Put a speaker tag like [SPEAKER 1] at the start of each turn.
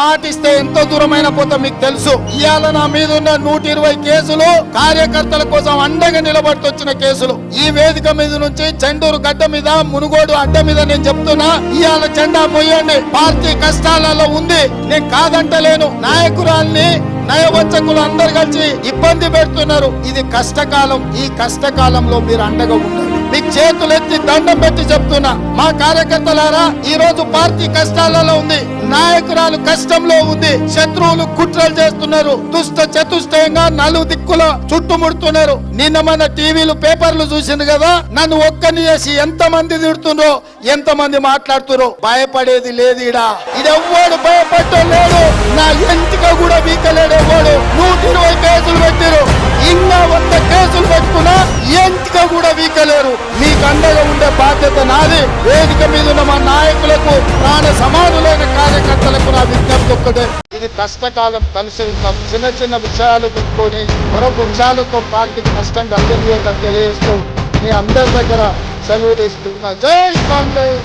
[SPEAKER 1] మాట ఇస్తే ఎంతో దూరమైన పోతే మీకు తెలుసు. ఇవాళ నా మీద ఉన్న నూట ఇరవై కేసులు కార్యకర్తల కోసం అండగా నిలబడుతొచ్చిన కేసులు. ఈ వేదిక మీద నుంచి చెండూరు గడ్డ మీద మునుగోడు అడ్డ మీద నేను చెప్తున్నా ఇవాళ జెండా పోయండి పార్టీ కష్టాలలో ఉంది నేను కాదంటలేను. నాయకురాల్ని నయవంచకులు అందరు కలిసి ఇబ్బంది పెడుతున్నారు. ఇది కష్టకాలం ఈ కష్టకాలంలో మీరు అండగా ఉండాలి మీకు చేతులు ఎత్తి దండం పెట్టి చెప్తున్నా. మా కార్యకర్తలారా ఈ రోజు పార్టీ కష్టాలలో ఉంది. సంవత్సరాలు కష్టంలో ఉంది. శత్రువులు కుట్రలు చేస్తున్నారు. దుష్ట చతుష్టయంగా నలు దిక్కుల చుట్టుముడుతున్నారు. నిన్న మన టీవీలు పేపర్లు చూసింది కదా? నన్ను ఒక్కని చేసి ఎంత మంది తిడుతుండ్రో ఎంత మంది మాట్లాడుతురో భయపడేది లేదు ఇడా ఇదెవ్వడు భయపడలేడు నా ఎంటిక కూడా వీకలేడు ఎవడు. నూట ఇరవై కేసులు పెట్టారు ఇంకా వంద కేసులు పెట్టుకున్నా ఎంటిక కూడా వీకలేరు. మీకు అండగా ఉండే బాధ్యత నాది. వేదిక మీద ఉన్న మా నాయకులకు ప్రాణ సమానులు నా విజ్ఞప్తి ఒక్కటే. ఇది కష్టకాలం కలిసి ఉన్నాం చిన్న చిన్న విషయాలు పెట్టుకొని మరొక విషయాలతో పార్టీకి నష్టం కలిగేదని తెలియజేస్తూ మీ అందరి దగ్గర సెలవు తీసుకుంటున్నా. జై కాంగ్రెస్